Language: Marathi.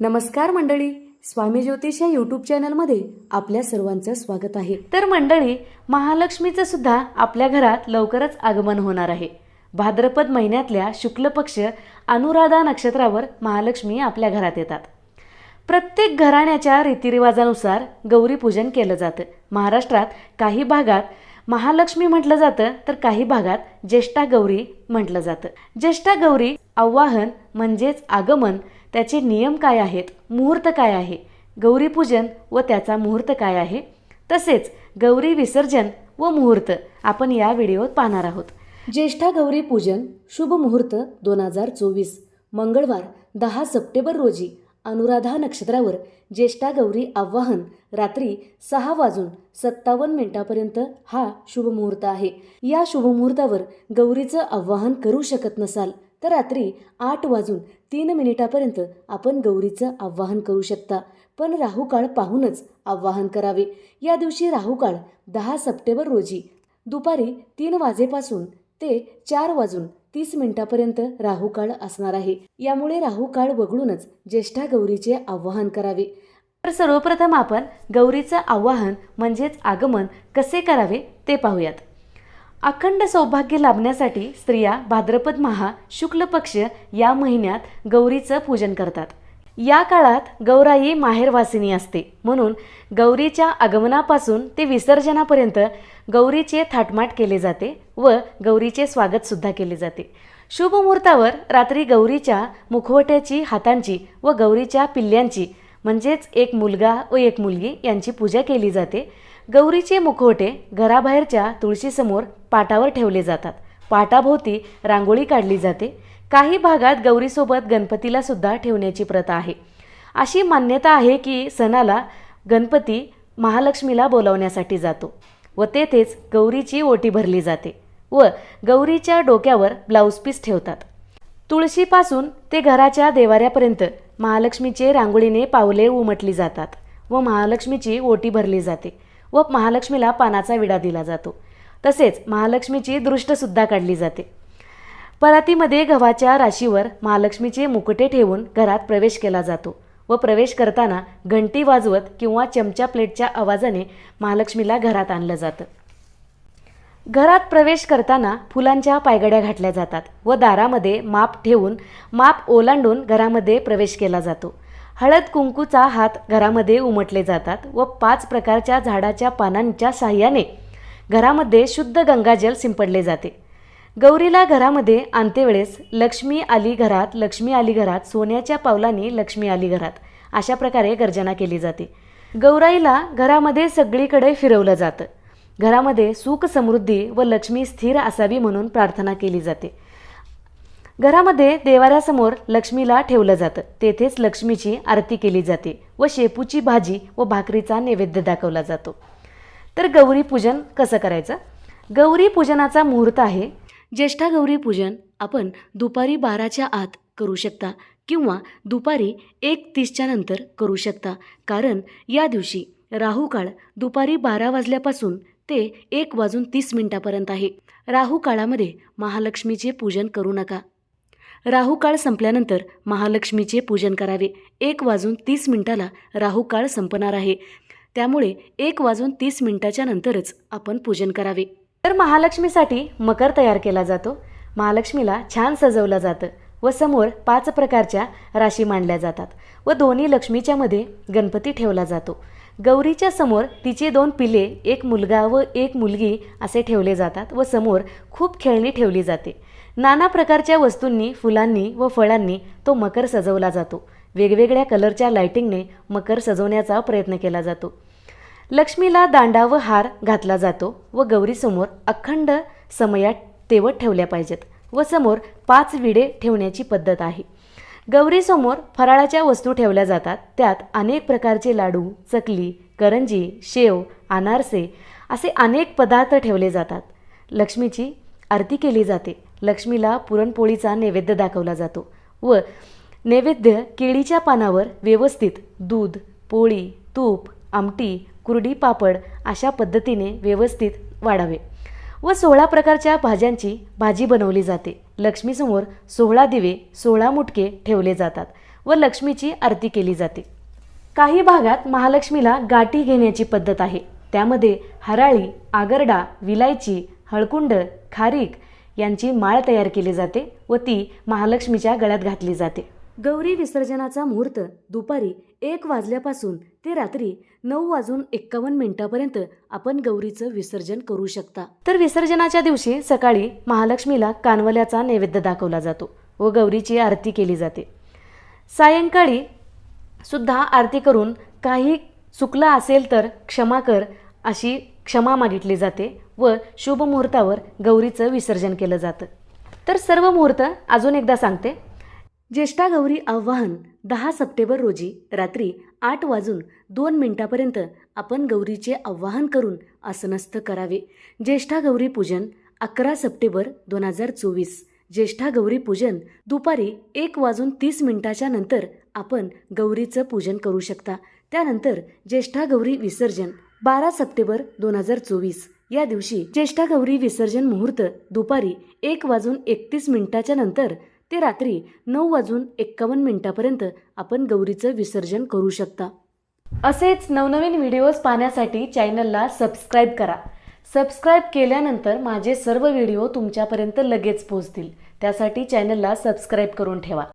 नमस्कार मंडळी स्वामी ज्योतिष या यूट्यूब चॅनलमध्ये आपल्या सर्वांचं स्वागत आहे. तर मंडळी महालक्ष्मीचं सुद्धा आपल्या घरात लवकरच आगमन होणार आहे. भाद्रपद महिन्यातल्या शुक्ल पक्ष अनुराधा नक्षत्रावर महालक्ष्मी आपल्या घरात येतात. प्रत्येक घराण्याच्या रीतिरिवाजानुसार गौरी पूजन केलं जातं. महाराष्ट्रात काही भागात महालक्ष्मी म्हटलं जातं तर काही भागात ज्येष्ठा गौरी म्हटलं जातं. ज्येष्ठा गौरी आवाहन म्हणजेच आगमन त्याचे नियम काय आहेत? मुहूर्त काय आहे? गौरीपूजन व त्याचा मुहूर्त काय आहे? तसेच गौरी विसर्जन व मुहूर्त आपण या व्हिडिओत पाहणार आहोत. ज्येष्ठा गौरी पूजन शुभ मुहूर्त दोन हजार चोवीस मंगळवार दहा सप्टेंबर रोजी अनुराधा नक्षत्रावर ज्येष्ठा गौरी आवाहन रात्री सहा वाजून सत्तावन्न मिनिटापर्यंत हा शुभ मुहूर्त आहे. या शुभ मुहूर्तावर गौरीचं आवाहन करू शकत नसाल तर रात्री आठ वाजून तीन मिनिटापर्यंत आपण गौरीचं आवाहन करू शकता. पण राहुकाळ पाहूनच आवाहन करावे. या दिवशी राहुकाळ दहा सप्टेंबर रोजी दुपारी तीन वाजेपासून ते चार वाजून तीस मिनिटापर्यंत राहुकाळ असणार आहे. यामुळे राहुकाळ वगळूनच ज्येष्ठा गौरीचे आवाहन करावे. तर सर्वप्रथम आपण गौरीचं आवाहन म्हणजेच आगमन कसे करावे ते पाहूयात. अखंड सौभाग्य लाभण्यासाठी स्त्रिया भाद्रपद महा शुक्ल पक्ष या महिन्यात गौरीचं पूजन करतात. या काळात गौराई माहेरवासिनी असते. म्हणून गौरीच्या आगमनापासून ते विसर्जनापर्यंत गौरीचे थाटमाट केले जाते व गौरीचे स्वागतसुद्धा केले जाते. शुभ मुहूर्तावर रात्री गौरीच्या मुखवट्याची हातांची व गौरीच्या पिल्ल्यांची म्हणजेच एक मुलगा व एक मुलगी यांची पूजा केली जाते. गौरीचे मुखवटे घराबाहेरच्या तुळशीसमोर पाटावर ठेवले जातात. पाटाभोवती रांगोळी काढली जाते. काही भागात गौरीसोबत गणपतीला सुद्धा ठेवण्याची प्रथा आहे. अशी मान्यता आहे की सणाला गणपती महालक्ष्मीला बोलावण्यासाठी जातो व तेथेच गौरीची ओटी भरली जाते व गौरीच्या डोक्यावर ब्लाऊज पीस ठेवतात. तुळशीपासून ते घराच्या देवाऱ्यापर्यंत महालक्ष्मीचे रांगोळीने पावले उमटली जातात व महालक्ष्मीची ओटी भरली जाते व महालक्ष्मीला पानाचा विडा दिला जातो. तसेच महालक्ष्मीची दृष्टसुद्धा काढली जाते. परातीमध्ये गव्हाच्या राशीवर महालक्ष्मीचे मुकुटे ठेवून घरात प्रवेश केला जातो व प्रवेश करताना घंटी वाजवत किंवा चमचा प्लेटच्या आवाजाने महालक्ष्मीला घरात आणलं जातं. घरात प्रवेश करताना फुलांच्या पायगड्या घातल्या जातात व दारामध्ये माप ठेवून माप ओलांडून घरामध्ये प्रवेश केला जातो. हळद कुंकूचा हात घरामध्ये उमटले जातात व पाच प्रकारच्या झाडाच्या पानांच्या साह्याने घरामध्ये शुद्ध गंगाजल शिंपडले जाते. गौरीला घरामध्ये आणतेवेळेस लक्ष्मी आली घरात लक्ष्मी आली घरात सोन्याच्या पावलांनी लक्ष्मी आली घरात अशा प्रकारे गर्जना केली जाते. गौराईला घरामध्ये सगळीकडे फिरवलं जातं. घरामध्ये सुख समृद्धी व लक्ष्मी स्थिर असावी म्हणून प्रार्थना केली जाते. घरामध्ये देवाऱ्यासमोर लक्ष्मीला ठेवलं जातं. तेथेच लक्ष्मीची आरती केली जाते व शेपूची भाजी व भाकरीचा नैवेद्य दाखवला जातो. तर गौरी पूजन कसं करायचं? गौरी पूजनाचा मुहूर्त आहे. ज्येष्ठा गौरी पूजन आपण दुपारी बाराच्या आत करू शकता किंवा दुपारी एक तीसच्या नंतर करू शकता. कारण या दिवशी राहू काळ दुपारी बारा वाजल्यापासून ते एक वाजून तीस मिनिटापर्यंत आहे. राहू काळामध्ये महालक्ष्मीचे पूजन करू नका. राहू काळ संपल्यानंतर महालक्ष्मीचे पूजन करावे. एक वाजून तीस मिनिटाला राहू काळ संपणार आहे. त्यामुळे एक वाजून तीस मिनिटाच्या नंतरच आपण पूजन करावे. तर महालक्ष्मीसाठी मकर तयार केला जातो. महालक्ष्मीला छान सजवलं जातं. व समोर पाच प्रकारच्या राशी मांडल्या जातात व दोन्ही लक्ष्मीच्या मध्ये गणपती ठेवला जातो. गौरीच्या समोर तिचे दोन पिले एक मुलगा व एक मुलगी असे ठेवले जातात व समोर खूप खेळणी ठेवली जाते. नाना प्रकारच्या वस्तूंनी फुलांनी व फळांनी तो मकर सजवला जातो. वेगवेगळ्या कलरच्या लायटिंगने मकर सजवण्याचा प्रयत्न केला जातो. लक्ष्मीला दांडा व हार घातला जातो व गौरीसमोर अखंड समयात तेवत ठेवल्या पाहिजेत. व समोर पाच विडे ठेवण्याची पद्धत आहे. गौरीसमोर फराळाच्या वस्तू ठेवल्या जातात. त्यात अनेक प्रकारचे लाडू चकली करंजी शेव अनारसे असे अनेक पदार्थ ठेवले जातात. लक्ष्मीची आरती केली जाते. लक्ष्मीला पुरणपोळीचा नैवेद्य दाखवला जातो व नैवेद्य केळीच्या पानावर व्यवस्थित दूध पोळी तूप आमटी कुरडी पापड अशा पद्धतीने व्यवस्थित वाढावे. व सोळा प्रकारच्या भाज्यांची भाजी बनवली जाते. लक्ष्मीसमोर सोळा दिवे सोळा मुटके ठेवले जातात व लक्ष्मीची आरती केली जाते. काही भागात महालक्ष्मीला गाठी घेण्याची पद्धत आहे. त्यामध्ये हराळी आगरडा विलायची हळकुंड खारीक यांची माळ तयार केली जाते व ती महालक्ष्मीच्या गळ्यात घातली जाते. गौरी विसर्जनाचा मुहूर्त दुपारी एक वाजल्यापासून ते रात्री नऊ वाजून एक्कावन्न मिनिटापर्यंत आपण गौरीचं विसर्जन करू शकता. तर विसर्जनाच्या दिवशी सकाळी महालक्ष्मीला कानवल्याचा नैवेद्य दाखवला जातो व गौरीची आरती केली जाते. सायंकाळी सुद्धा आरती करून काही चुकलं असेल तर क्षमा कर अशी क्षमा मागितली जाते व शुभ मुहूर्तावर गौरीचं विसर्जन केलं जातं. तर सर्व मुहूर्त अजून एकदा सांगते. ज्येष्ठा गौरी आव्हान दहा सप्टेंबर रोजी रात्री आठ वाजून दोन मिनिटापर्यंत आपण गौरीचे आव्हान करून आसनस्थ करावे. ज्येष्ठा गौरी पूजन अकरा सप्टेंबर दोन हजार चोवीस. ज्येष्ठा गौरी पूजन दुपारी एक वाजून तीस मिनिटाच्या नंतर आपण गौरीचं पूजन करू शकता. त्यानंतर ज्येष्ठा गौरी विसर्जन बारा सप्टेंबर दोन हजार चोवीस. या दिवशी ज्येष्ठा गौरी विसर्जन मुहूर्त दुपारी एक वाजून एकतीस मिनिटाच्या नंतर ते रात्री नऊ वाजून एक्कावन्न मिनिटापर्यंत आपण गौरीचं विसर्जन करू शकता. असेच नवनवीन व्हिडिओज पाहण्यासाठी चॅनलला सबस्क्राईब करा. सबस्क्राईब केल्यानंतर माझे सर्व व्हिडिओ तुमच्यापर्यंत लगेच पोहोचतील. त्यासाठी चॅनलला सबस्क्राईब करून ठेवा.